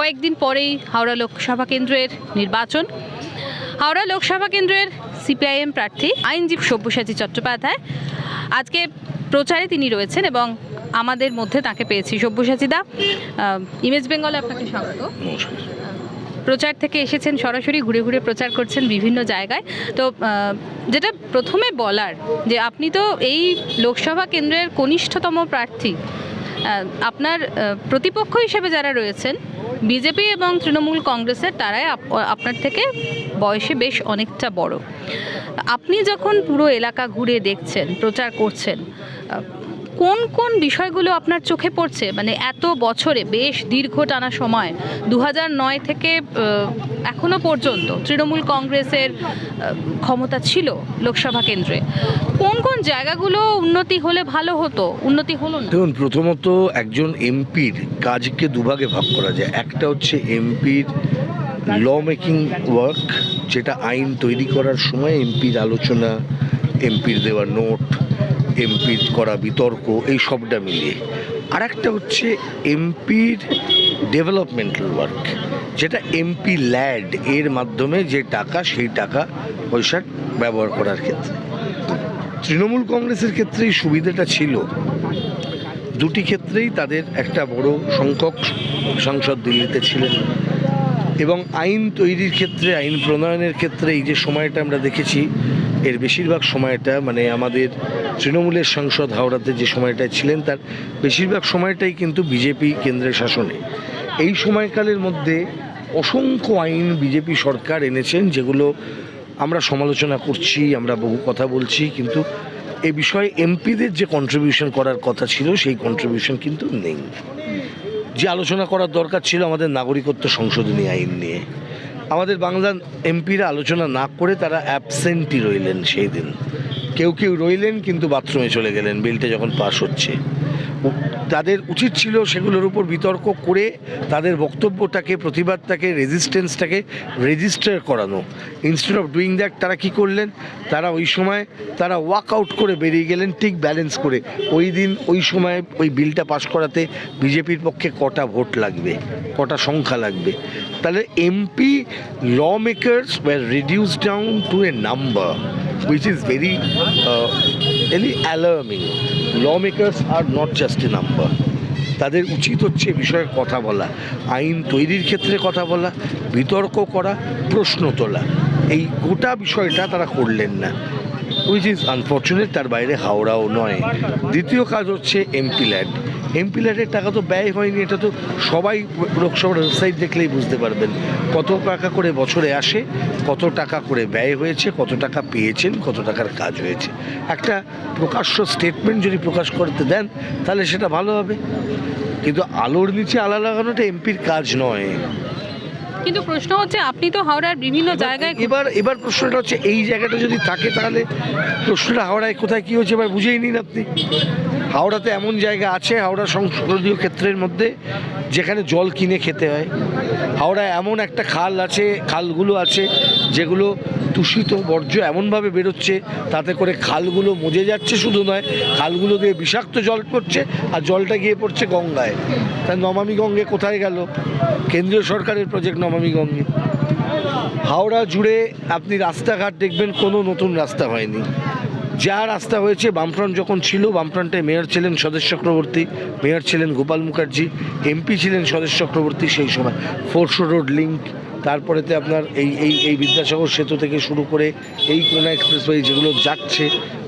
কয়েকদিন পরেই হাওড়া লোকসভা কেন্দ্রের নির্বাচন। হাওড়া লোকসভা কেন্দ্রের সিপিআইএম প্রার্থী আইনজীবী সব্যসাচী চট্টোপাধ্যায়। আজকে প্রচারে তিনি রয়েছেন এবং আমাদের মধ্যে তাকে পেয়েছি। সব্যসাচীদা ইমেজ বেঙ্গলে আপনাকে স্বাগত। প্রচার থেকে এসেছেন সরাসরি ঘুরে ঘুরে প্রচার করছেন বিভিন্ন জায়গায়। তো যেটা প্রথমে বলার যে আপনি তো এই লোকসভা কেন্দ্রের কনিষ্ঠতম প্রার্থী। আপনার প্রতিপক্ষ হিসেবে যারা রয়েছেন, বিজেপি এবং তৃণমূল কংগ্রেসের, তারাই আপনার থেকে বয়সে বেশ অনেকটা বড়। আপনি যখন পুরো এলাকা ঘুরে দেখছেন, প্রচার করছেন কোন কোন বিষয়গুলো আপনার চোখে পড়ছে? মানে এত বছরে, বেশ দীর্ঘ টানা সময় দু নয় থেকে এখনও পর্যন্ত তৃণমূল কংগ্রেসের ক্ষমতা ছিল লোকসভা কেন্দ্রে। কোন কোন জায়গাগুলো উন্নতি হলে ভালো হতো? উন্নতি হলো না। দেখুন, প্রথমত একজন এমপির কাজকে দুভাগে ভাগ করা যায়। একটা হচ্ছে এমপির ল মেকিং ওয়ার্ক যেটা আইন তৈরি করার সময় এমপির আলোচনা, এমপির দেওয়া নোট এমপির করা বিতর্ক, এই সবটা মিলিয়ে। আর একটা হচ্ছে এমপির ডেভেলপমেন্টাল ওয়ার্ক, যেটা এমপি ল্যাড এর মাধ্যমে যে টাকা, সেই টাকা, পয়সার ব্যবহার করার ক্ষেত্রে। তৃণমূল কংগ্রেসের ক্ষেত্রে এই সুবিধাটা ছিল। দুটি ক্ষেত্রেই তাদের একটা বড় সংখ্যক সাংসদ দিল্লিতে ছিলেন। এবং আইন তৈরির ক্ষেত্রে, আইন প্রণয়নের ক্ষেত্রে এই যে সময়টা আমরা দেখেছি এর বেশিরভাগ সময়টা মানে আমাদের তৃণমূলের সাংসদ হাওড়াতে যে সময়টায় ছিলেন, তার বেশিরভাগ সময়টাই কিন্তু বিজেপি কেন্দ্রের শাসনে। এই সময়কালের মধ্যে অসংখ্য আইন বিজেপি সরকার এনেছেন, যেগুলো আমরা সমালোচনা করছি, আমরা বহু কথা বলছি, কিন্তু এ বিষয়ে এমপিদের যে কন্ট্রিবিউশন করার কথা ছিল, সেই কন্ট্রিবিউশন কিন্তু নেই। যে আলোচনা করার দরকার ছিল আমাদের নাগরিকত্ব সংশোধনী আইন নিয়ে। আমাদের বাংলার এমপিরা আলোচনা না করে তারা অ্যাবসেন্টই রইলেন সেই দিন। কেউ কেউ রইলেন, কিন্তু বাথরুমে চলে গেলেন বিলটা যখন পাশ হচ্ছে। তাদের উচিত ছিল সেগুলোর উপর বিতর্ক করে তাদের বক্তব্যটাকে, প্রতিবাদটাকে রেজিস্ট্যান্সটাকে রেজিস্টার করানো। ইনস্টেড অফ ডুইং দ্যাট তারা কি করলেন? তারা ওই সময় তারা ওয়াক আউট করে বেরিয়ে গেলেন, ঠিক ব্যালেন্স করে। ওই দিন, ওই সময় ওই বিলটা পাশ করাতে বিজেপির পক্ষে কটা ভোট লাগবে? কটা সংখ্যা লাগবে? তাহলে MP lawmakers were reduce down to a number which is very uh, very alarming. Lawmakers are not just a number. তাদের উচিত হচ্ছে বিষয়ে কথা বলা আইন তৈরির ক্ষেত্রে কথা বলা বিতর্ক করা প্রশ্ন তোলা এই গোটা বিষয়টা তারা করলেন না উইচ ইজ আনফর্চুনেট তার বাইরে হাওড়াও নয় দ্বিতীয় কাজ হচ্ছে এমপি ল্যান্ড এমপি ল্যান্ডের টাকা তো ব্যয় হয়নি এটা তো সবাই লোকসভার ওয়েবসাইট দেখলেই বুঝতে পারবেন। কত টাকা করে বছরে আসে কত টাকা করে ব্যয় হয়েছে কত টাকা পেয়েছেন কত টাকার কাজ হয়েছে। একটা প্রকাশ্য স্টেটমেন্ট যদি প্রকাশ করতে দেন তাহলে সেটা ভালো হবে। কিন্তু আলোর নিচে আলা লাগানোটা এমপির কাজ নয়। কিন্তু প্রশ্ন হচ্ছে আপনি তো হাওড়ার বিভিন্ন জায়গায় এবার এবার প্রশ্নটা হচ্ছে এই জায়গাটা যদি থাকে তাহলে প্রশ্নটা হাওড়ায় কোথায় কী হচ্ছে এবার বুঝেই নিন আপনি। হাওড়াতে এমন জায়গা আছে, হাওড়া সংসদীয় ক্ষেত্রের মধ্যে, যেখানে জল কিনে খেতে হয়। হাওড়ায় এমন একটা খাল আছে, খালগুলো আছে, যেগুলো দূষিত বর্জ্য এমনভাবে বেরোচ্ছে, তাতে করে খালগুলো মজে যাচ্ছে শুধু নয়, খালগুলো দিয়ে বিষাক্ত জল পড়ছে, আর জলটা গিয়ে পড়ছে গঙ্গায়। তাই নমামি গঙ্গে কোথায় গেল? কেন্দ্রীয় সরকারের প্রজেক্ট নমামি গঙ্গে। হাওড়া জুড়ে আপনি রাস্তাঘাট দেখবেন, কোনো নতুন রাস্তা হয়নি। যা রাস্তা হয়েছে, বামফ্রন্ট যখন ছিল, বামফ্রন্টে মেয়র ছিলেন স্বদেশ চক্রবর্তী, মেয়র ছিলেন গোপাল মুখার্জি এমপি ছিলেন স্বদেশ চক্রবর্তী সেই সময়। ফোরশো রোড লিঙ্ক, তারপরেতে আপনার এই এই এই বিদ্যাসাগর সেতু থেকে শুরু করে এই কোনা এক্সপ্রেসওয়ে যেগুলো যাচ্ছে,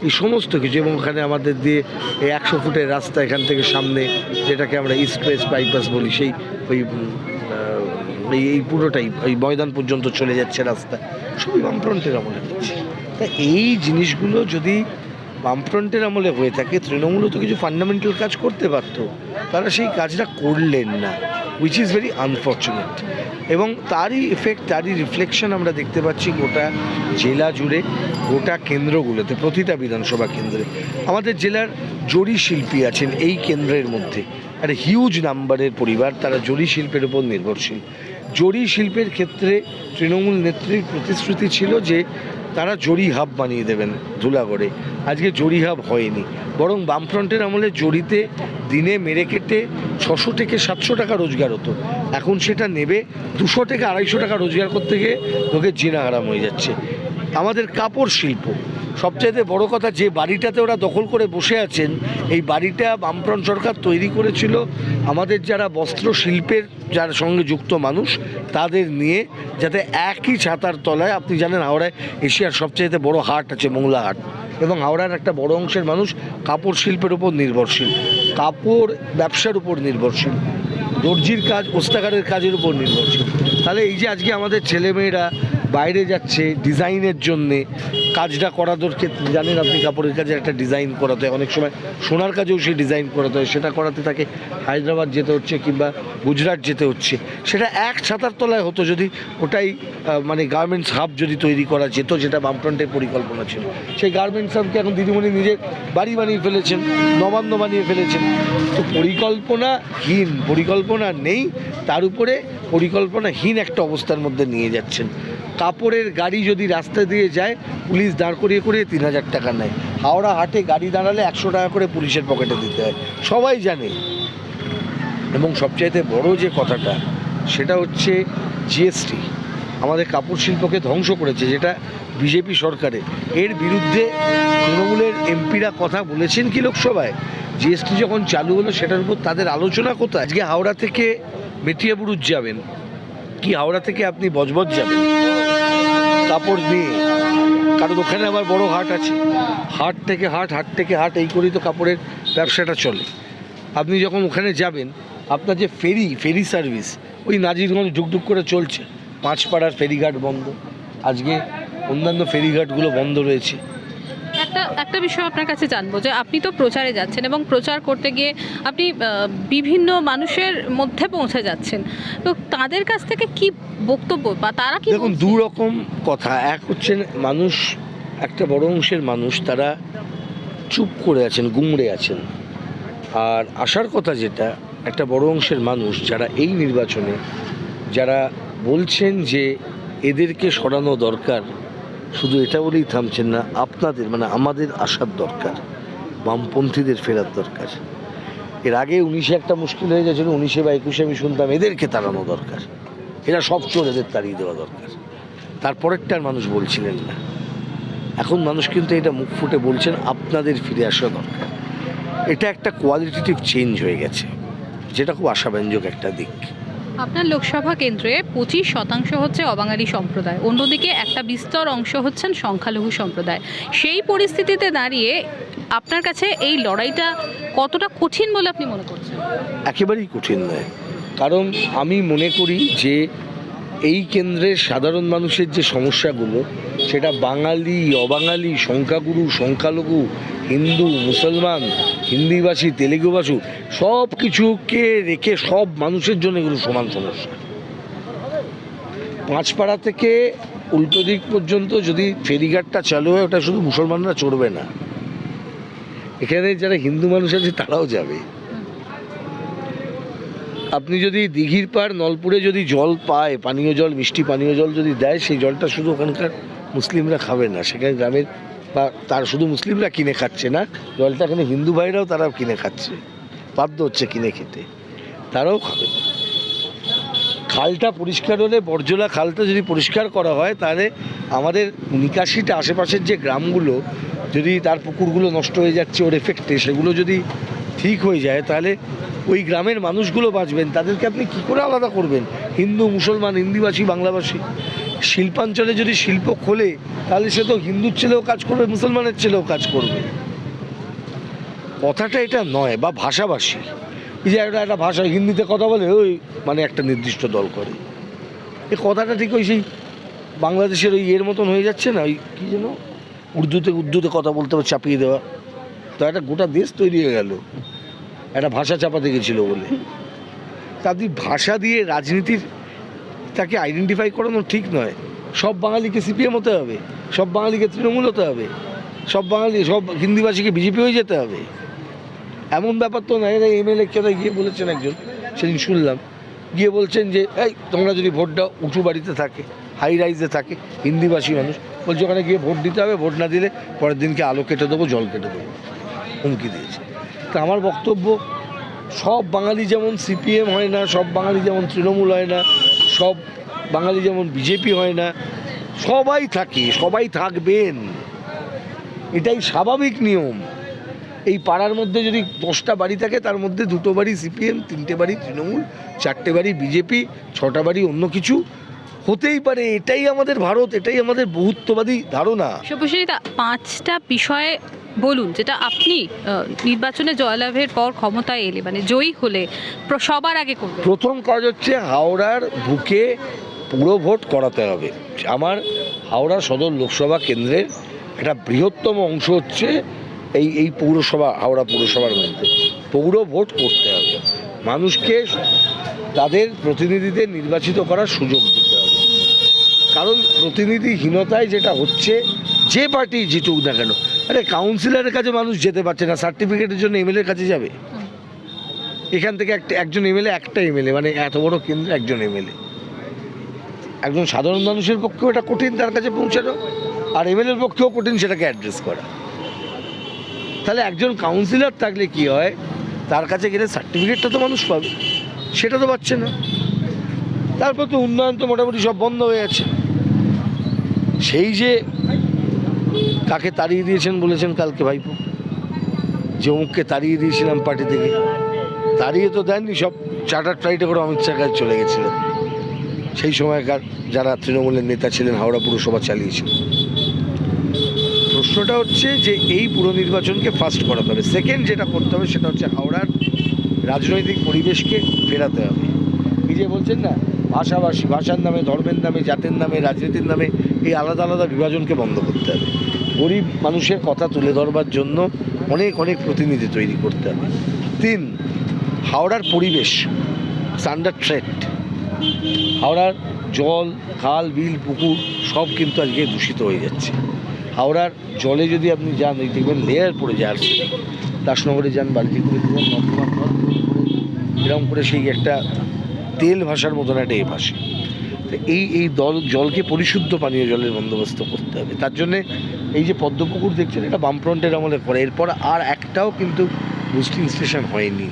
এই সমস্ত কিছু এবং ওখানে আমাদের দিয়ে এই একশো ফুটের রাস্তা এখান থেকে সামনে, যেটাকে আমরা ইস্ট ওয়েস্ট বাইপাস বলি, সেই, ওই এই পুরোটাই, ওই ময়দান পর্যন্ত চলে যাচ্ছে রাস্তা। সবই বামফ্রন্টের হচ্ছে। তা এই জিনিসগুলো যদি বামফ্রন্টের আমলে হয়ে থাকে, তৃণমূলও তো কিছু ফান্ডামেন্টাল কাজ করতে পারতো। তারা সেই কাজটা করলেন না উইচ ইজ ভেরি আনফর্চুনেট এবং তারই এফেক্ট তারই রিফ্লেকশন আমরা দেখতে পাচ্ছি গোটা জেলা জুড়ে, গোটা কেন্দ্রগুলোতে, প্রতিটা বিধানসভা কেন্দ্রে। আমাদের জেলার জরি শিল্পী আছেন এই কেন্দ্রের মধ্যে। একটা হিউজ নাম্বারের পরিবার, তারা জরি শিল্পের উপর নির্ভরশীল। জরি শিল্পের ক্ষেত্রে তৃণমূল নেত্রীর প্রতিশ্রুতি ছিল যে তারা জরি হাব বানিয়ে দেবেন ধুলাগড়ে। আজকে জরি হাব হয়নি। বরং বামফ্রন্টের আমলে জরিতে দিনে মেরে কেটে ছশো থেকে সাতশো টাকা রোজগার হতো। এখন সেটা নেবে দুশো থেকে আড়াইশো টাকা রোজগার করতে গিয়ে লোকের জিনা হারাম হয়ে যাচ্ছে। আমাদের কাপড় শিল্প। সবচাইতে বড় কথা, যে বাড়িটাতে ওরা দখল করে বসে আছেন, এই বাড়িটা বামফ্রন্ট সরকার তৈরি করেছিল। আমাদের যারা বস্ত্র শিল্পের যার সঙ্গে যুক্ত মানুষ, তাদের নিয়ে যাতে একই ছাতার তলায়, আপনি জানেন হাওড়ায় এশিয়ার সবচাইতে বড় হাট আছে, মোংলা হাট। এবং হাওড়ার একটা বড় অংশের মানুষ কাপড় শিল্পের উপর নির্ভরশীল। কাপড় ব্যবসার উপর নির্ভরশীল। দর্জির কাজ, ওস্তাকারের কাজের উপর নির্ভরশীল। তাহলে এই যে আজকে আমাদের ছেলেমেয়েরা বাইরে যাচ্ছে, ডিজাইনের জন্যে কাজটা করাদোরকে জানেন আপনি কাপড়ের কাজে একটা ডিজাইন করাতে হয়। অনেক সময় সোনার কাজেও সেই ডিজাইন করাতে হয়। সেটা করাতে তাকে হায়দ্রাবাদ যেতে হচ্ছে কিংবা গুজরাট যেতে হচ্ছে। সেটা এক ছাতার তলায় হতো যদি ওটাই মানে গার্মেন্টস হাব যদি তৈরি করা যেত, যেটা বামফ্রন্টের পরিকল্পনা ছিল। সেই গার্মেন্টস হাবকে এখন দিদিমণি নিজে বাড়ি বানিয়ে ফেলেছেন, নবান্ন বানিয়ে ফেলেছেন। তো পরিকল্পনাহীন, পরিকল্পনা নেই, তার উপরে পরিকল্পনাহীন একটা অবস্থার মধ্যে নিয়ে যাচ্ছেন। কাপড়ের গাড়ি যদি রাস্তা দিয়ে যায়, পুলিশ দাঁড় করিয়ে করিয়ে তিন হাজার টাকা নেয়। হাওড়া হাটে গাড়ি দাঁড়ালে একশো টাকা করে পুলিশের পকেটে দিতে হয়। সবাই জানে। এবং সবচাইতে বড় যে কথাটা, সেটা হচ্ছে জিএসটি। আমাদের কাপড় শিল্পকে ধ্বংস করেছে, যেটা বিজেপি সরকারের এর বিরুদ্ধে তৃণমূলের এমপিরা কথা বলেছেন কি লোকসভায়? জিএসটি যখন চালু হলো, সেটার উপর তাদের আলোচনা কোথায়? আজকে হাওড়া থেকে মেটিয়াবুরুজ যাবেন। কি হাওড়া থেকে আপনি বজবজ যাবেন? কাপড় নিয়ে কারণ ওখানে আবার বড় হাট আছে। হাট থেকে হাট হাট থেকে হাট, এই করেই তো কাপড়ের ব্যবসাটা চলে। আপনি যখন ওখানে যাবেন, আপনার যে ফেরি ফেরি সার্ভিস, ওই নাজিরগঞ্জ ঢুকঢুক করে চলছে। পাঁচপাড়ার ফেরিঘাট বন্ধ। আজকে অন্যান্য ফেরিঘাটগুলো বন্ধ রয়েছে। একটা একটা বিষয় আপনার কাছে জানব যে আপনি তো প্রচারে যাচ্ছেন এবং প্রচার করতে গিয়ে আপনি বিভিন্ন মানুষের মধ্যে পৌঁছে যাচ্ছেন। তো তাদের কাছ থেকে কি বক্তব্য বা তারা কি দেখুন দু রকম কথা। এক হচ্ছে মানুষ একটা বড় অংশের মানুষ তারা চুপ করে আছেন গুমড়ে আছেন। আর আসার কথা যেটা একটা বড় অংশের মানুষ যারা এই নির্বাচনে যারা বলছেন যে এদেরকে সরানো দরকার শুধু এটা বলেই থামছেন না, আপনাদের মানে আমাদের আসার দরকার, বামপন্থীদের ফেরার দরকার। এর আগে উনিশে একটা মুশকিল হয়ে গেছিল, উনিশে বা একুশে আমি শুনতাম, এদেরকে তাড়ানো দরকার। এরা সব চোর এদের তাড়িয়ে দেওয়া দরকার। তারপরেরটার মানুষ বলছিলেন না। এখন মানুষ কিন্তু এটা মুখ ফুটে বলছেন, আপনাদের ফিরে আসা দরকার। এটা একটা কোয়ালিটেটিভ চেঞ্জ হয়ে গেছে, যেটা খুব আশাব্যঞ্জক একটা দিক। আপনার লোকসভা কেন্দ্রে পঁচিশ শতাংশ হচ্ছে অবাঙালি সম্প্রদায়, অন্যদিকে একটা বিস্তর অংশ হচ্ছেন সংখ্যালঘু সম্প্রদায়। সেই পরিস্থিতিতে দাঁড়িয়ে আপনার কাছে এই লড়াইটা কতটা কঠিন বলে আপনি মনে করছেন? একেবারেই কঠিন নয়। কারণ আমি মনে করি যে এই কেন্দ্রের সাধারণ মানুষের যে সমস্যাগুলো, সেটা বাঙালি, অবাঙালি, সংখ্যাগুরু, সংখ্যালঘু হিন্দু, মুসলমান, হিন্দিভাষী, তেলেগুভাষী সব কিছুকে রেখে সব মানুষের জন্য এগুলো সমান সমস্যা। পাঁচপাড়া থেকে উল্টো দিক পর্যন্ত যদি ফেরিঘাটটা চালু হয়, ওটা শুধু মুসলমানরা চড়বে না। এখানে যারা হিন্দু মানুষ আছে, তারাও যাবে। আপনি যদি দিঘির পাড়, নলপুরে যদি জল পায়, পানীয় জল, মিষ্টি পানীয় জল যদি দেয়, সেই জলটা শুধু ওখানকার মুসলিমরা খাবে না। সেখানে গ্রামের বা তার শুধু মুসলিমরা কিনে খাচ্ছে না, জলটা এখানে হিন্দু ভাইরাও তারাও কিনে খাচ্ছে। বাধ্য হচ্ছে কিনে খেতে। তারাও খাবে। খালটা পরিষ্কার হলে, বর্জলা খালটা যদি পরিষ্কার করা হয়, তাহলে আমাদের নিকাশিটা আশেপাশের যে গ্রামগুলো, যদি তার পুকুরগুলো নষ্ট হয়ে যাচ্ছে, ওর এফেক্টে সেগুলো যদি ঠিক হয়ে যায়, তাহলে ওই গ্রামের মানুষগুলো বাঁচবেন। তাদেরকে আপনি কী করে আলাদা করবেন? হিন্দু, মুসলমান হিন্দিভাষী বাংলাভাষী শিল্পাঞ্চলে যদি শিল্প খোলে, তাহলে সে তো হিন্দুর ছেলেও কাজ করবে, মুসলমানের ছেলেও কাজ করবে। কথাটা এটা নয়, বা ভাষাভাষী। এই যে একটা একটা ভাষা হিন্দিতে কথা বলে, ওই মানে একটা নির্দিষ্ট দল করে। এই কথাটা ঠিক ওই সেই বাংলাদেশের ওই এর মতন হয়ে যাচ্ছে না, ওই কী যেন? উর্দুতে উর্দুতে কথা বলতে হবে, চাপিয়ে দেওয়া। তো একটা গোটা দেশ তৈরি হয়ে গেল। একটা ভাষা চাপাতে গেছিল বলে। তা ভাষা দিয়ে রাজনীতির তাকে আইডেন্টিফাই করানো ঠিক নয়। সব বাঙালিকে সিপিএম হতে হবে, সব বাঙালিকে তৃণমূল হতে হবে, সব বাঙালি, সব হিন্দিভাষীকে বিজেপি হয়ে যেতে হবে। এমন ব্যাপার তো নয় এমএলএ কেন গিয়ে বলেছেন একজন, সেদিন শুনলাম। গিয়ে বলছেন যে, এই, তোমরা যদি ভোট দাও, উঁচু বাড়িতে থাকে হাই রাইজে থাকে, হিন্দিভাষী মানুষ। বলছে, ওখানে গিয়ে ভোট দিতে হবে, ভোট না দিলে পরের দিনকে আলো কেটে দেবো, জল কেটে দেবো। হুমকি দিয়েছে। তা আমার বক্তব্য, সব বাঙালি যেমন সিপিএম হয় না, সব বাঙালি যেমন তৃণমূল হয় না সব বাঙালি যেমন বিজেপি হয় না, সবাই থাকে, সবাই থাকবেন। এটাই স্বাভাবিক নিয়ম। এই পাড়ার মধ্যে যদি দশটা বাড়ি থাকে, তার মধ্যে দুটো বাড়ি সিপিএম, তিনটে বাড়ি তৃণমূল, চারটে বাড়ি বিজেপি, ছটা বাড়ি অন্য কিছু। হতেই পারে এটাই আমাদের ভারত এটাই আমাদের বহুত্ববাদী ধারণা। শুভশ্রীতা পাঁচটা বিষয়ে বলুন যেটা আপনি নির্বাচনে জয়লাভের পর ক্ষমতায় এলে মানে জয়ী হলে সবার আগে করবেন। প্রথম কাজ হচ্ছে হাওড়ার বুকে পুরো ভোট করাতে হবে। আমার হাওড়া সদর লোকসভা কেন্দ্রের একটা বৃহত্তম অংশ হচ্ছে এই এই পৌরসভা হাওড়া পৌরসভার মধ্যে। পৌর ভোট করতে হবে। মানুষকে তাদের প্রতিনিধিদের নির্বাচিত করার সুযোগ দিতে কারণ প্রতিনিধিহীনতায় যেটা হচ্ছে, যে পার্টি জিতুক না কেন, আরে কাউন্সিলরের কাছে মানুষ যেতে পারছে না সার্টিফিকেটের জন্য এমএলএর কাছে যাবে। এখান থেকে একটা, একজন এমএলএ একটা এমএলএ মানে এত বড় কেন্দ্রে একজন এমএলএ একজন সাধারণ মানুষের পক্ষেও এটা কঠিন, তার কাছে পৌঁছানো, আর এমএলএর পক্ষেও কঠিন সেটাকে অ্যাড্রেস করা। তাহলে একজন কাউন্সিলর থাকলে কি হয়, তার কাছে গেলে সার্টিফিকেটটা তো মানুষ পাবে, সেটা তো পাচ্ছে না। তারপর তো উন্নয়ন তো মোটামুটি সব বন্ধ হয়ে আছে। সেই যে কাকে তাড়িয়ে দিয়েছেন বলেছেন কালকে ভাইপো। যে অমুককে তাড়িয়ে দিয়েছিলাম পার্টি থেকে। তাড়িয়ে তো দেননি, সব চার্টার ফ্লাইটে করে অমিত শাহ কাছে চলে গেছিলেন সেই সময়কার যারা তৃণমূলের নেতা ছিলেন, হাওড়া পুরসভা চালিয়েছিল। প্রশ্নটা হচ্ছে যে এই পুর নির্বাচনকে ফার্স্ট করাতে হবে। সেকেন্ড যেটা করতে হবে সেটা হচ্ছে হাওড়ার রাজনৈতিক পরিবেশকে ফেরাতে হবে। যে বলছেন না, ভাষাভাষী, ভাষার নামে, ধর্মের নামে, জাতের নামে, রাজনীতির নামে এই আলাদা আলাদা বিভাজনকে বন্ধ করতে হবে। গরিব মানুষের কথা তুলে ধরবার জন্য অনেক অনেক প্রতিনিধি তৈরি করতে হবে। তিন, হাওড়ার পরিবেশ আন্ডার থ্রেট হাওড়ার জল, খাল, বিল, পুকুর সব কিন্তু আজকে দূষিত হয়ে যাচ্ছে। হাওড়ার জলে যদি আপনি যান, এই দেখবেন লেয়ার পড়ে যায়। দাসনগরে যান বালতি করে করে এরকম করে সেই একটা তেল ভাষার মতন একটা এ ভাসে। তো এই এই দল, জলকে পরিশুদ্ধ পানীয় জলের বন্দোবস্ত করতে হবে। তার জন্যে এই যে পদ্মপুকুর দেখছেন, এটা বামফ্রন্টের আমলে করে এরপর আর একটাও কিন্তু বুস্টিং স্টেশন হয়নি।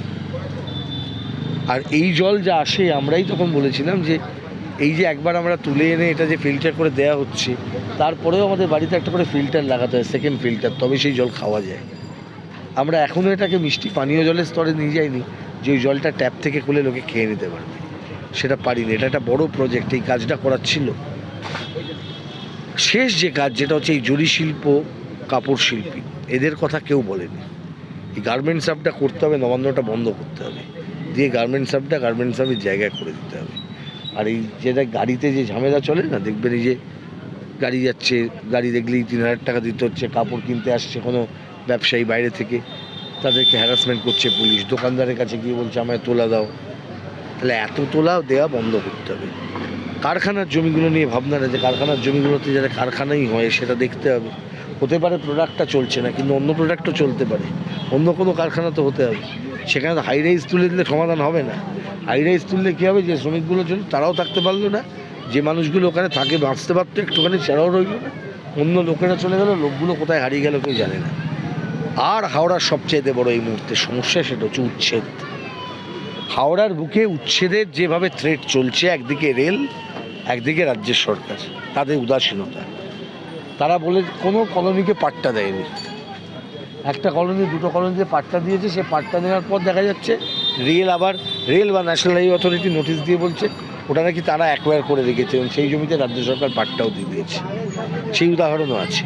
আর এই জল যা আসে, আমরাই তখন বলেছিলাম যে এই যে একবার আমরা তুলে এনে এটা যে ফিল্টার করে দেওয়া হচ্ছে, তারপরেও আমাদের বাড়িতে একটা করে ফিল্টার লাগাতে হয় সেকেন্ড ফিল্টার তবে সেই জল খাওয়া যায়। আমরা এখনও এটাকে মিষ্টি পানীয় জলের স্তরে নিয়ে যাইনি, যে ওই জলটা ট্যাপ থেকে খুলে লোকে খেয়ে নিতে পারবে। সেটা পারিনি। এটা একটা বড় প্রজেক্ট এই কাজটা করার ছিল। শেষ যে কাজ, যেটা হচ্ছে এই জরি শিল্প, কাপড় শিল্পী, এদের কথা কেউ বলেনি। এই গার্মেন্টস আপটা করতে হবে, নবান্নটা বন্ধ করতে হবে। দিয়ে গার্মেন্টস আপটা গার্মেন্টস আপের জায়গায় করে দিতে হবে। আর এই যেটা গাড়িতে যে ঝামেলা চলে না, দেখবেন এই যে গাড়ি যাচ্ছে, গাড়ি দেখলেই তিন হাজার টাকা দিতে হচ্ছে, কাপড় কিনতে আসছে কোনো ব্যবসায়ী বাইরে থেকে, তাদেরকে হ্যারাসমেন্ট করছে পুলিশ। দোকানদারের কাছে গিয়ে বলছে, আমায় তোলা দাও। তাহলে এত তোলা দেওয়া বন্ধ করতে হবে। কারখানার জমিগুলো নিয়ে ভাবনা যে কারখানার জমিগুলোতে যারা কারখানাই হয় সেটা দেখতে হবে। হতে পারে প্রোডাক্টটা চলছে না, কিন্তু অন্য প্রোডাক্টও চলতে পারে। অন্য কোনো কারখানা তো হতে হবে। সেখানে তো হাই রাইজ তুলে দিলে সমাধান হবে না। হাই রাইজ তুললে কী হবে? যে শ্রমিকগুলো চলে তারাও থাকতে পারল না। যে মানুষগুলো ওখানে থাকে বাঁচতে পারতো, একটুখানি সেরাও রইল না। অন্য লোকেরা চলে গেল, লোকগুলো কোথায় হারিয়ে গেল কেউ জানে না। আর হাওড়ার সবচেয়ে বড় এই মুহূর্তে সমস্যা সেটা হচ্ছে উচ্ছেদ। হাওড়ার বুকে উচ্ছেদের যেভাবে থ্রেট চলছে, একদিকে রেল, একদিকে রাজ্যের সরকার, তাদের উদাসীনতা। তারা বলে কোনো কলোনিকে পাট্টা দেয়নি। একটা কলোনি, দুটো কলোনিতে পাট্টা দিয়েছে, সে পাট্টা দেওয়ার পর দেখা যাচ্ছে রেল আবার, রেল বা ন্যাশনাল হাইওয়ে অথরিটি নোটিশ দিয়ে বলছে, ওটা নাকি তারা অ্যাকোয়ার করে রেখেছে এবং সেই জমিতে রাজ্য সরকার পাট্টাও দিয়ে দিয়েছে। সেই উদাহরণও আছে।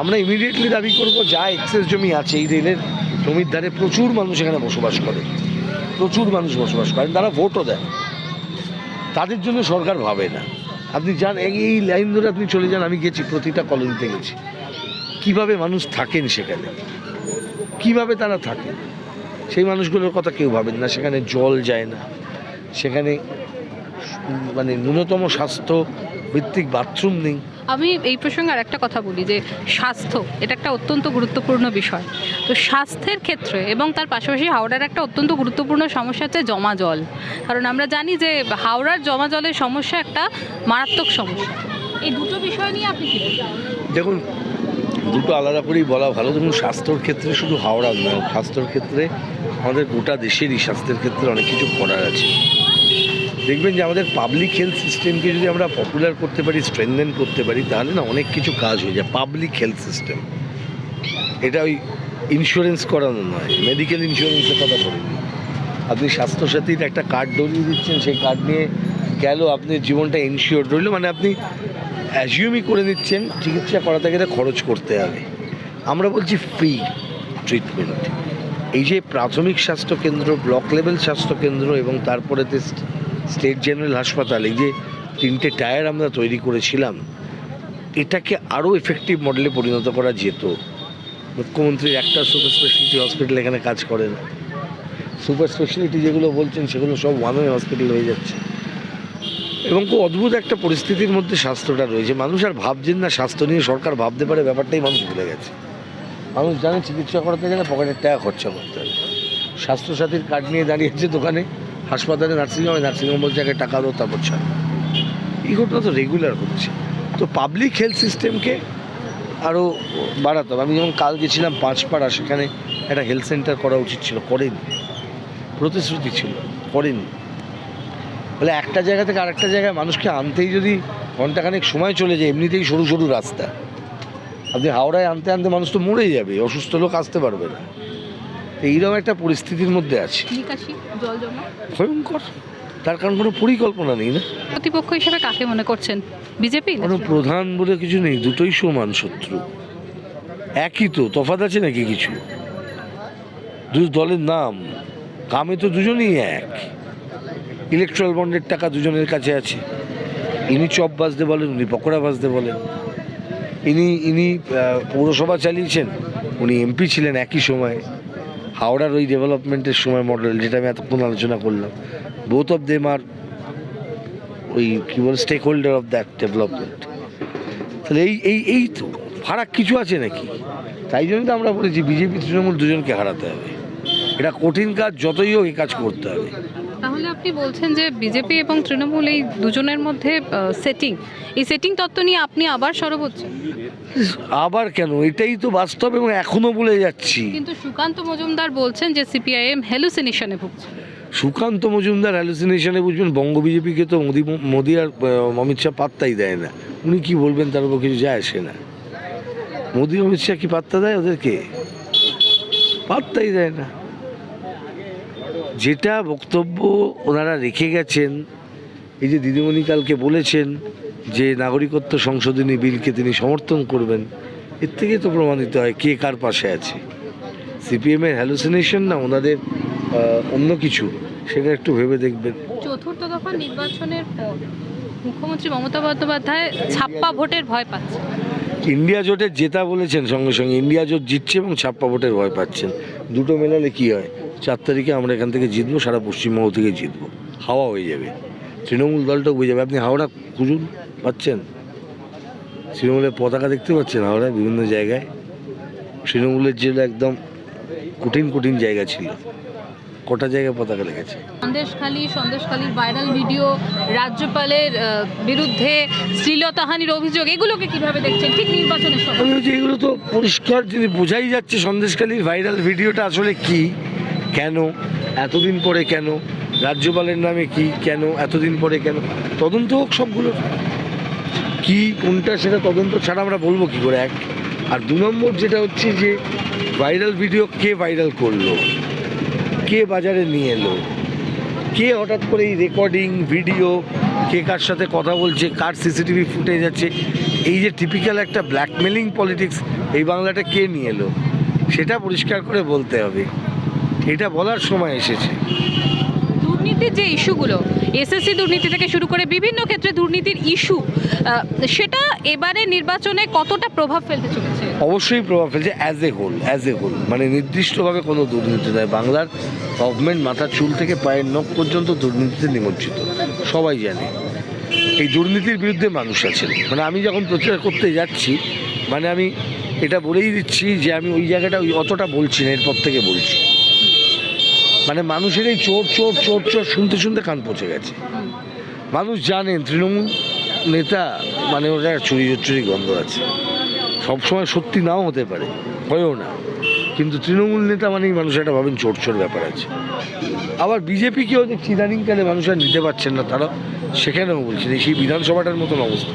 আমরা ইমিডিয়েটলি দাবি করব, যা এক্সেস জমি আছে এই রেলের, জমির ধারে প্রচুর মানুষ এখানে বসবাস করে। প্রচুর মানুষ বসবাস করেন, তারা ভোটও দেন। তাদের জন্য সরকার ভাবে না। আপনি যান, এই- লাইন ধরে আপনি চলে যান, আমি গেছি, প্রতিটা কলোনিতে গেছি। কীভাবে মানুষ থাকেন সেখানে? কীভাবে তারা থাকেন? সেই মানুষগুলোর কথা কেউ ভাবেন না, সেখানে জল যায় না। সেখানে মানে ন্যূনতম স্বাস্থ্য ভিত্তিক বাথরুম নেই। আমি এই প্রসঙ্গে আর একটা কথা বলি যে স্বাস্থ্য এটা একটা অত্যন্ত গুরুত্বপূর্ণ বিষয়। তো স্বাস্থ্যের ক্ষেত্রে এবং তার পাশাপাশি হাওড়ার একটা অত্যন্ত গুরুত্বপূর্ণ সমস্যা হচ্ছে জমা জল। কারণ আমরা জানি যে হাওড়ার জমা জলের সমস্যা একটা মারাত্মক সমস্যা। এই দুটো বিষয় নিয়ে আপনি কি দেখুন দুটো আলাদা করেই বলা ভালো। দেখুন স্বাস্থ্যর ক্ষেত্রে শুধু হাওড়ার নয় স্বাস্থ্যর ক্ষেত্রে আমাদের গোটা দেশেরই স্বাস্থ্যের ক্ষেত্রে অনেক কিছু করার আছে। দেখবেন যে আমাদের পাবলিক হেলথ সিস্টেমকে যদি আমরা পপুলার করতে পারি স্ট্রেনদেন করতে পারি, তাহলে না অনেক কিছু কাজ হয়ে যায়। পাবলিক হেলথ সিস্টেম এটা ওই ইন্স্যুরেন্স করানো নয় মেডিকেল ইন্স্যুরেন্সের কথা বলিনি। আপনি স্বাস্থ্যসাথীর একটা কার্ড ধরিয়ে দিচ্ছেন, সেই কার্ড নিয়ে গেল, আপনি জীবনটা ইনশিওর রইল মানে আপনি অ্যাজিউমই করে নিচ্ছেন, চিকিৎসা করাতে গেলে খরচ করতে হবে। আমরা বলছি ফ্রি ট্রিটমেন্ট এই যে প্রাথমিক স্বাস্থ্যকেন্দ্র ব্লক লেভেল স্বাস্থ্যকেন্দ্র এবং তারপরে স্টেট জেনারেল হাসপাতাল যে তিনটে টায়ার আমরা তৈরি করেছিলাম, এটাকে আরও এফেক্টিভ মডেলে পরিণত করা যেত। মুখ্যমন্ত্রীর একটা সুপার স্পেশালিটি হসপিটাল এখানে কাজ করে না সুপার স্পেশালিটি যেগুলো বলছেন, সেগুলো সব ওয়ান ওয়ে হসপিটাল হয়ে যাচ্ছে। এবং খুব অদ্ভুত একটা পরিস্থিতির মধ্যে স্বাস্থ্যটা রয়েছে। মানুষ আর ভাবছেন না, স্বাস্থ্য নিয়ে সরকার ভাবতে পারে, ব্যাপারটাই মানুষ ভুলে গেছে। মানুষ জানে চিকিৎসা করাতে গেলে পকেটের টাকা খরচা করতে হবে। স্বাস্থ্যসাথীর কার্ড নিয়ে দাঁড়িয়েছে দোকানে। হাসপাতালে নার্সিংহোমে, নার্সিংহোম বলছে আগে টাকা দাও, তারপর ছাড়। এই ঘটনা তো রেগুলার হচ্ছে তো পাবলিক হেলথ সিস্টেমকে আরও বাড়াতে হবে। আমি যেমন কাল গেছিলাম পাঁচপাড়া, সেখানে একটা হেলথ সেন্টার করা উচিত ছিল, করেনি। প্রতিশ্রুতি ছিল, করেনি। বলে একটা জায়গা থেকে আরেকটা জায়গায় মানুষকে আনতেই যদি ঘন্টাখানেক সময় চলে যায়, এমনিতেই সরু সরু রাস্তা। আপনি হাওড়ায় আনতে আনতে মানুষ তো মরে যাবে, অসুস্থ লোক আসতে পারবে না। তো এইরকম একটা পরিস্থিতির মধ্যে আছে। ভয়ঙ্কর। তার কারণ কোনো পরিকল্পনা নেই না। প্রতিপক্ষ হিসেবে কাকে মনে করছেন? বিজেপি কোনো প্রধান বলে কিছু নেই দুটোই সমান শত্রু। একই তো তফাৎ আছে নাকি কিছু? দু দলের নাম কামে তো দুজনেই এক। ইলেকট্রাল বন্ডের টাকা দুজনের কাছে আছে। ইনি চপ বাজতে বলেন উনি পকোড়া বাজতে বলেন। ইনি ইনি পৌরসভা চালিয়েছেন উনি এমপি ছিলেন একই সময়। হাওড়ার ওই ডেভেলপমেন্টের সময় মডেল যেটা আমি এতক্ষণ আলোচনা করলাম। বোথ অফ দেম আর ওই কী বলে stakeholder of that development তাহলে এই এই এই তো ফারাক কিছু আছে নাকি? তাই জন্য তো আমরা বলেছি বিজেপি তৃণমূল দুজনকে হারাতে হবে। এটা কঠিন কাজ, যতই হোক এই কাজ করতে হবে। তাহলে আপনি বলছেন যে বিজেপি এবং তৃণমূল এই দুজনের মধ্যে সেটিং এই সেটিং তত্ত্ব নিয়ে আপনি আবার সরব হচ্ছেন। আবার কেন? এটাই তো বাস্তব এবং এখনও বলে যাচ্ছি। কিন্তু সুকান্ত মজুমদার বলছেন যে সিপিআইএম হ্যালুসিনেশনে ভুগছে। সুকান্ত মজুমদার হ্যালুসিনেশনে বুঝবেন বঙ্গ বিজেপিকে তো মোদি মোদি আর অমিত শাহ পাত্তাই দেয় না। উনি কি বলবেন তার উপর কিছু যায় আসে না। মোদি অমিত শাহ কি পাত্তা দেয় ওদেরকে? পাত্তাই দেয় না। যেটা বক্তব্য ওনারা রেখে গেছেন, এই যে দিদিমণি কালকে বলেছেন যে নাগরিকত্ব সংশোধনী বিলকে তিনি সমর্থন করবেন, এর থেকে তো প্রমাণিত হয় কে কার পাশে আছে। সিপিএমের হ্যালুসিনেশন না ওনাদের অন্য কিছু, সেটা একটু ভেবে দেখবেন। চতুর্থ দফা নির্বাচনের পর মুখ্যমন্ত্রী মমতা বন্দ্যোপাধ্যায় ছাপ্পা ভোটের ভয় পাচ্ছে। ইন্ডিয়া জোটের জেতা বলেছেন সঙ্গে সঙ্গে, ইন্ডিয়া জোট জিতছে এবং ছাপ্পা ভোটের ভয় পাচ্ছেন। দুটো মেলালে কি হয়? চার তারিখে আমরা এখান থেকে জিতবো, সারা পশ্চিমবঙ্গ থেকে জিতবো। হাওয়া হয়ে যাবে। তৃণমূল দলটাও বুঝে যাবে। আপনি হাওড়া খুঁজুন, পাচ্ছেন? তৃণমূলের পতাকা দেখতে পাচ্ছেন হাওড়ায় বিভিন্ন জায়গায়। তৃণমূলের জেলা একদম কঠিন কঠিন জায়গা ছিল। কটা জায়গায় পতাকা লেগেছে? সন্দেশখালী সন্দেশখালীর ভাইরাল ভিডিও রাজ্যপালের বিরুদ্ধে শ্লীলতাহানির অভিযোগ এগুলোকে কীভাবে দেখছেন? ঠিক নির্বাচনের সময় এগুলো তো পরিষ্কার যদি বোঝাই যাচ্ছে সন্দেশখালীর ভাইরাল ভিডিওটা আসলে কি কেন এতদিন পরে কেন রাজ্যপালের নামে কি কেন এতদিন পরে কেন তদন্ত হোক সবগুলো। কি কোনটা সেটা তদন্ত ছাড়া আমরা বলব কি করে? এক আর দু নম্বর যেটা হচ্ছে যে ভাইরাল ভিডিও কে ভাইরাল করল? কে বাজারে নিয়ে এলো? কে হঠাৎ করে এই রেকর্ডিং ভিডিও কে কার সাথে কথা বলছে, কার সিসিটিভি ফুটেজ আছে? এই যে টিপিক্যাল একটা ব্ল্যাকমেলিং পলিটিক্স এই বাংলাটা কে নিয়ে এলো? সেটা পরিষ্কার করে বলতে হবে। এটা বলার সময় এসেছে। দুর্নীতির যে ইস্যুগুলো, এসএসসি দুর্নীতি থেকে শুরু করে বিভিন্ন ক্ষেত্রে দুর্নীতির ইস্যু সেটা এবারে নির্বাচনে কতটা প্রভাব ফেলতে চলেছে? অবশ্যই প্রভাব ফেলছে as a whole as a whole মানে নির্দিষ্টভাবে কোনো দুর্নীতি নয়। বাংলার গভর্নমেন্ট মাথার চুল থেকে পায়ের নখ পর্যন্ত দুর্নীতিতে নিমজ্জিত। সবাই জানে। এই দুর্নীতির বিরুদ্ধে মানুষ আছেন। মানে আমি যখন প্রচার করতে যাচ্ছি মানে আমি এটা বলেই দিচ্ছি যে আমি ওই জায়গাটা ওই অতটা বলছি না, এরপর থেকে বলছি। মানে মানুষের এই চোর চোর চোর চোর শুনতে শুনতে কান পচে গেছে। মানুষ জানেন তৃণমূল নেতা মানে ওটা চুরি চুরি গন্ধ আছে। সবসময় সত্যি নাও হতে পারে, হয়েও না। কিন্তু তৃণমূল নেতা মানেই মানুষ একটা ভাবেন চোর চোর ব্যাপার আছে। আবার বিজেপিকেও দেখছি ইদানিংকালে মানুষ আর নিতে পারছেন না, তারা সেখানেও বলছেন, এই সেই বিধানসভাটার মতন অবস্থা।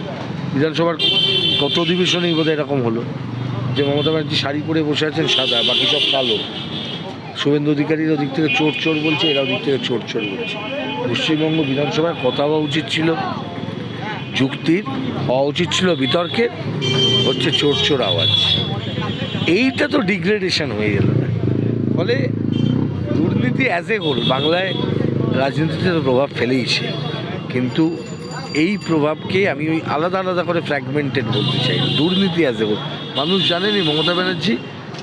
বিধানসভার গত অধিবেশনেই বোধহয় এরকম হলো যে মমতা ব্যানার্জি শাড়ি পরে বসে আছেন সাদা, বাকি সব কালো। শুভেন্দু অধিকারীর ওদিক থেকে চোর চোর বলছে, এরা ওদিক থেকে চোর চোর বলছে। পশ্চিমবঙ্গ বিধানসভায় কথা হওয়া উচিত ছিল, যুক্তির হওয়া উচিত ছিল, বিতর্কের হচ্ছে চোর চোর আওয়াজ। এইটা তো ডিগ্রেডেশন হয়ে গেল। না ফলে দুর্নীতি অ্যাজ এ হোল বাংলায় রাজনীতিতে তো প্রভাব ফেলেইছে। কিন্তু এই প্রভাবকে আমি ওই আলাদা আলাদা করে ফ্র্যাগমেন্টেড বলতে চাই। দুর্নীতি অ্যাজ এ হোল মানুষ জানেনি মমতা ব্যানার্জি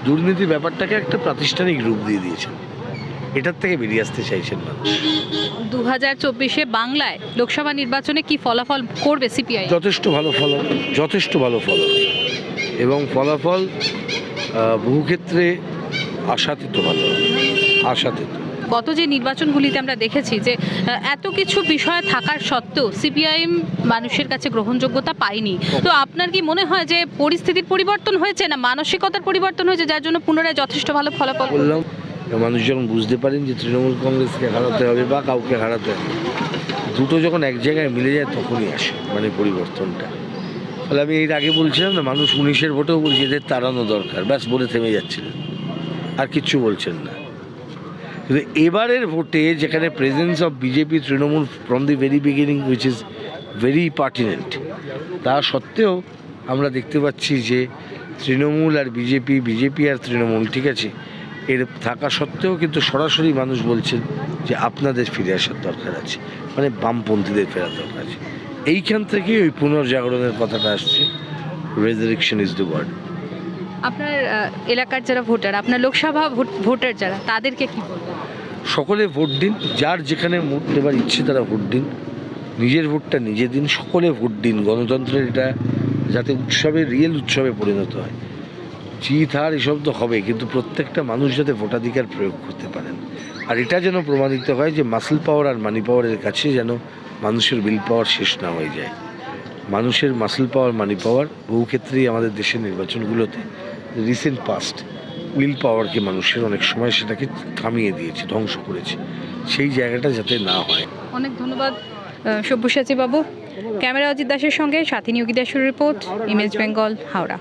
দুর্নীতি ব্যাপারটাকে একটা প্রাতিষ্ঠানিক রূপ দিয়ে দিয়েছেন। এটার থেকে বেরিয়ে আসতে চাইছেন মানুষ। দু হাজার চব্বিশে বাংলায় লোকসভা নির্বাচনে কি ফলাফল করবে সিপিআই? যথেষ্ট ভালো ফলন যথেষ্ট ভালো ফল এবং ফলাফল বহু ক্ষেত্রে আশাতীত ভালো আশাতীত। গত যে নির্বাচনগুলিতে আমরা দেখেছি যে এত কিছু বিষয় থাকার সত্ত্বেও সিপিআইএম মানুষের কাছে গ্রহণযোগ্যতা পায়নি। তো আপনার কি মনে হয় যে পরিস্থিতির পরিবর্তন হয়েছে না মানসিকতার পরিবর্তন হয়েছে যার জন্য পুনরায় যথেষ্ট ভালো ফলাফল বললাম মানুষ যখন বুঝতে পারেন যে তৃণমূল কংগ্রেসকে হারাতে হবে বা কাউকে হারাতে হবে, দুটো যখন এক জায়গায় মিলে যায় তখনই আসে মানে পরিবর্তনটা। তাহলে আমি এর আগে বলছিলাম না, মানুষ উনিশের ভোটেও বলছে এদের তাড়ানো দরকার, ব্যাস বলে থেমে যাচ্ছিলেন। আর কিচ্ছু বলছেন না। কিন্তু এবারের ভোটে যেখানে presence of BJP Trinamool from the very beginning which is very pertinent তা সত্ত্বেও আমরা দেখতে পাচ্ছি যে তৃণমূল আর বিজেপি বিজেপি আর তৃণমূল, ঠিক আছে, এর থাকা সত্ত্বেও কিন্তু সরাসরি মানুষ বলছেন যে আপনাদের ফিরে আসার দরকার আছে মানে বামপন্থীদের ফেরার দরকার আছে। এইখান থেকে ওই পুনর্জাগরণের কথাটা আসছে রেজারেকশন ইজ দ্য ওয়ার্ড আপনার এলাকার যারা ভোটার, আপনার লোকসভা ভোট- ভোটার যারা, তাদেরকে কি বলবেন? সকলে ভোট দিন, যার যেখানে ভোট দেবার ইচ্ছে তারা ভোট দিন। নিজের ভোটটা নিজে দিন, সকলে ভোট দিন। গণতন্ত্রের এটা যাতে উৎসবে রিয়েল উৎসবে পরিণত হয়। জিত, হার এসব তো হবে কিন্তু প্রত্যেকটা মানুষ যাতে ভোটাধিকার প্রয়োগ করতে পারেন। আর এটা যেন প্রমাণিত হয় যে মাসেল পাওয়ার আর মানি পাওয়ারের কাছে যেন মানুষের বিল পাওয়ার শেষ না হয়ে যায়। মানুষের মাসেল পাওয়ার মানি পাওয়ার বহু ক্ষেত্রেই আমাদের দেশের নির্বাচনগুলোতে রিসেন্ট পাস্ট উইল পাওয়ারকে মানুষের অনেক সময় সেটাকে থামিয়ে দিয়েছে, ধ্বংস করেছে। সেই জায়গাটা যাতে না হয়। অনেক ধন্যবাদ সব্যসাচী বাবু। ক্যামেরা অজিত দাসের সঙ্গে সাথী নিয়োগী দাসের রিপোর্ট, ইমেজ বেঙ্গল, হাওড়া।